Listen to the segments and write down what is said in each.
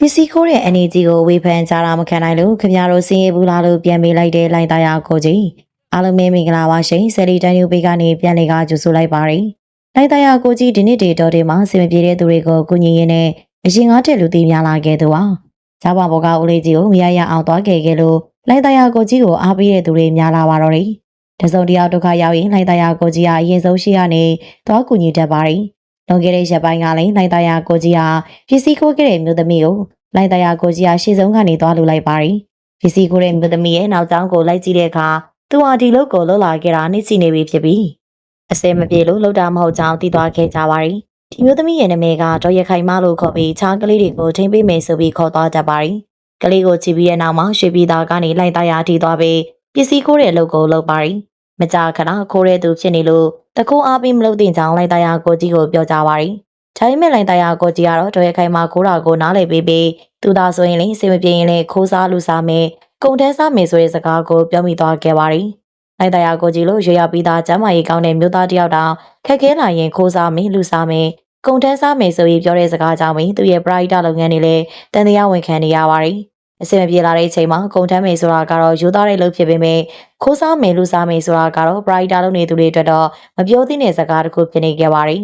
ပစ္စည်းခိုးတဲ့အနေကြီးကိုဝေဖန်ကြတာမခံနိုင်လို့ခင်ဗျားတို့စင်ရဘူးလားလို့ပြန်မေးလိုက်တဲ့လိုင်သားရကိုကြီးအားလုံးပဲမင်္ဂလာပါရှင်ဆယ်လီတန်ယူပေးကနေပြန်လေကကြိုဆိုလိုက်ပါရယ်လိုင်သားရကိုကြီးဒီနေ့ဒေတော်တွေမှာစင်မပြေတဲ့သူတွေကိုကုညီရင်းနဲ့အရင်ကားတဲ့လူသိများလာခဲ့သူပါဂျာပါဘောကဦးလေးကြီးကိုမရရအောင်သွားခဲ့ခဲ့လို့လိုင်သားရကိုကြီးကိုအားပေးတဲ့သူတွေများလာပါတော့တယ်တစုံတယောက်ဒုက္ခရောက်ရင်လိုင်သားရကိုကြီးကအရင်ဆုံးရှိရနေသွားကုညီတတ်ပါရယ် လွန်ခဲ့တဲ့ရက်ပိုင်းကလည်းလိုင်သားရကိုကြီးဟာပစ္စည်းခိုးခဲ့တဲ့မျိုးသမီးကိုလိုက်တရားကိုကြီးဟာရှေ့ဆုံးကနေသွားလူလိုက်ပါရီပစ္စည်းကိုတဲ့မြို့သမီးရဲ့နောက်ကျောင်းကိုလိုက်ကြည့်တဲ့အခါသူဟာဒီလုတ်ကိုလှုပ်လာခဲ့တာနှိမ့်စီနေပြီဖြစ်ပြီးအစဲမပြေလို့လှုပ်တာမဟုတ်ကြောင်းသိသွားခဲ့ကြပါရီဒီမြို့သမီးရဲ့နာမည်ကတော့ရခိုင်မလို့ခေါ်ပြီးချားကလေးတွေကိုထိမ့်ပေးမယ်ဆိုပြီးခေါ်သွားကြပါရီကလေးကိုချီပြီးတဲ့နောက်မှာရွှေပြည်သားကနေလိုက်တရားထီသွားပြီးပစ္စည်းခိုးတဲ့လုတ်ကိုလှုပ်ပါရီ မကြာခဏခိုးတဲ့သူဖြစ်နေလို့တခိုးအားပြီးမလုပ်တင်ကြောင်းလိုက်တရားကိုကြီးကိုပြောကြပါရီဒါပေမဲ့လိုင်တရားကိုကြီးကတော့တော်ရခိုင်မှာခိုးတာကိုနားလည်ပေးပြီးသူသာဆိုရင်လည်းအစင်မပြေရင်လည်းခိုးစားလူစားမယ်ကုံတန်းစားမယ်ဆိုတဲ့စကားကိုပြောမိသွားခဲ့ပါရီလိုက်တရားကိုကြီးလို့ရွေရပြီးသားကျမ်းမာရေးကောင်းတဲ့မြို့သားတယောက်တောင်ခက်ခဲလာရင်ခိုးစားမယ်လူစားမယ်ကုံတန်းစားမယ်ဆိုပြီးပြောတဲ့စကားကြောင့်ပဲသူရဲ့ပရိုက်တာလုပ်ငန်းတွေလည်းတန်တရားဝင်ခံနေရပါရီ အစင်မပြေလာတဲ့အချိန်မှာကုံတန်းမယ်ဆိုတာကတော့ယူသားတဲ့လုပ်ဖြစ်ပေမဲ့ခိုးစားမယ်လူစားမယ်ဆိုတာကတော့ပရိုက်တာလုပ်နေသူတွေအတွက်တော့မပြောသင့်တဲ့စကားတစ်ခုဖြစ်နေခဲ့ပါရီ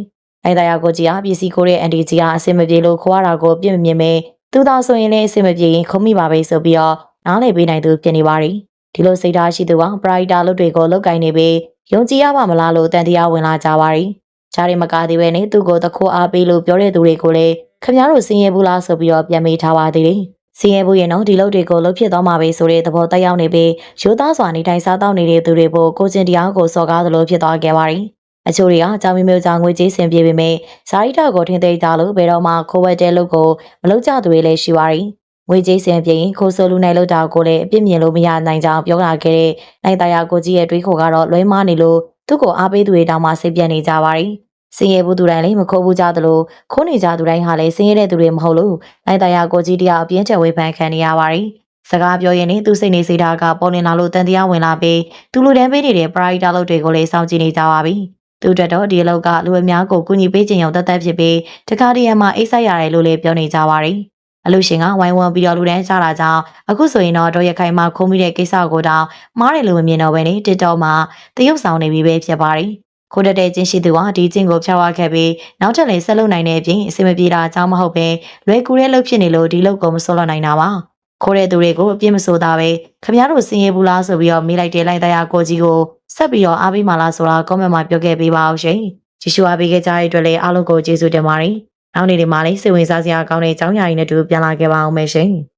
လိုက်တရားကိုကြီးအားပစ္စည်းကိုတဲ့အန်ဒီကြီးအားအစင်မပြေလို့ခွာတာကိုပြစ်မမြင်မဲသူသာဆိုရင်လည်းအဆင်မပြေရင်ခုံမိပါပဲဆိုပြီးတော့နားလည်ပေးနိုင်သူဖြစ်နေပါရီဒီလိုစိတ်ထားရှိသူကပရိုက်တာလုပ်တွေကိုလောက်ကင်နေပြီးယုံကြည်ရပါမလားလို့တန်တရားဝင်လာကြပါရီချားရီမကားသေးပဲနဲ့သူ့ကိုတခိုးအားပေးလို့ပြောတဲ့သူတွေကိုလည်းခမ ्या တို့စင်ရဘူးလားဆိုပြီးတော့ပြန်မေးထားပါသေးတယ် စင်ရဘူးရင်တော့ဒီလုပ်တွေကိုလုပ်ဖြစ်သွားမှာပဲဆိုတဲ့သဘောတက်ရောက်နေပြီးရိုးသားစွာနေထိုင်စားတောက်နေတဲ့သူတွေပိုကိုချင်းတရားကိုစော်ကားသလိုဖြစ်သွားခဲ့ပါရီအချို့တွေကကြောင်မီမျိုးကြောင့်ငွေကြေးဆင်ပြေပေမဲ့ဇာတိတောက်ကိုထင်သိကြလို့ဘယ်တော့မှခိုးဝဲတဲ့လုပ်ကိုမလုပ်ကြသူတွေလည်းရှိပါရီငွေကြေးဆင်ပြေရင်ခိုးဆိုလူနိုင်လို့တာကိုလည်းအပြစ်မြင်လို့မရနိုင်ကြောင်းပြောလာခဲ့တဲ့နိုင်တရာကိုကြီးရဲ့တွေးခေါ်ကတော့လွဲမားနေလို့သူ့ကိုအားပေးသူတွေတောင်မှစိတ်ပြတ်နေကြပါရီ စင်ရဲဘူးသူတိုင်းလည်းမခိုးဘူးကြသလိုခိုးနေကြသူတိုင်းဟာလည်းစင်ရဲတဲ့သူတွေမဟုတ်လို့နိုင်တရာကိုကြီးတရားအပြင်းချက်ဝေဖန်ခံနေရပါရီစကားပြောရင်သူစိတ်နေစိတ်ဓာတ်ကပေါ်နေလာလို့တန်တရားဝင်လာပြီးသူလူတန်းပေးနေတဲ့ပရိုက်တာလုပ်တွေကိုလည်းစောင့်ကြည့်နေကြပါပြီသူတို့တော့ဒီအလောက်ကလူအများကိုကူညီပေးခြင်းရောက်တတ်တတ်ဖြစ်ပြီးတခါတည်းရမှာအိတ်ဆက်ရတယ်လို့လည်းပြောနေကြပါရီအလူရှင်ကဝိုင်းဝန်းပြီးတော့လူတန်းချတာကြောင့်အခုဆိုရင်တော့ဒေါ်ရခိုင်မှာခုံးမိတဲ့ကိစ္စကိုတောင်မားတယ်လို့မမြင်တော့ဘဲနဲ့တစ်တော့မှာတရုပ်ဆောင်နေပြီပဲဖြစ်ပါရီ ခိုးတက်တဲ့ချင်းရှိသူကဒီချင်းကိုဖျောက်ဝခဲ့ပြီးနောက်ထပ်လည်းဆက်လုပ်နိုင်တဲ့အပြင်အစင်မပြေတာအကြောင်းမဟုတ်ပဲလွယ်ကူတဲ့လုပ်ဖြစ်နေလို့ဒီလုပ်ကိုမစွန့်လွတ်နိုင်တာပါခိုးတဲ့သူတွေကိုအပြစ်မဆိုးတာပဲခမရတို့စင်ရဘူးလားဆိုပြီးတော့မိလိုက်တဲ့လိုက်တရားကိုကြီးကိုဆက်ပြီးတော့အားပေးမှလားဆိုတာ comment မှာပြောခဲ့ပေးပါအောင်ရှင်ကြည့်ရှုအားပေးခဲ့ကြတဲ့အတွက်လည်းအားလုံးကိုကျေးဇူးတင်ပါတယ်နောက်နေ့ဒီမှာလည်းစိတ်ဝင်စားစရာကောင်းတဲ့အကြောင်းအရာတွေနဲ့တူပြန်လာခဲ့ပါအောင်မယ်ရှင်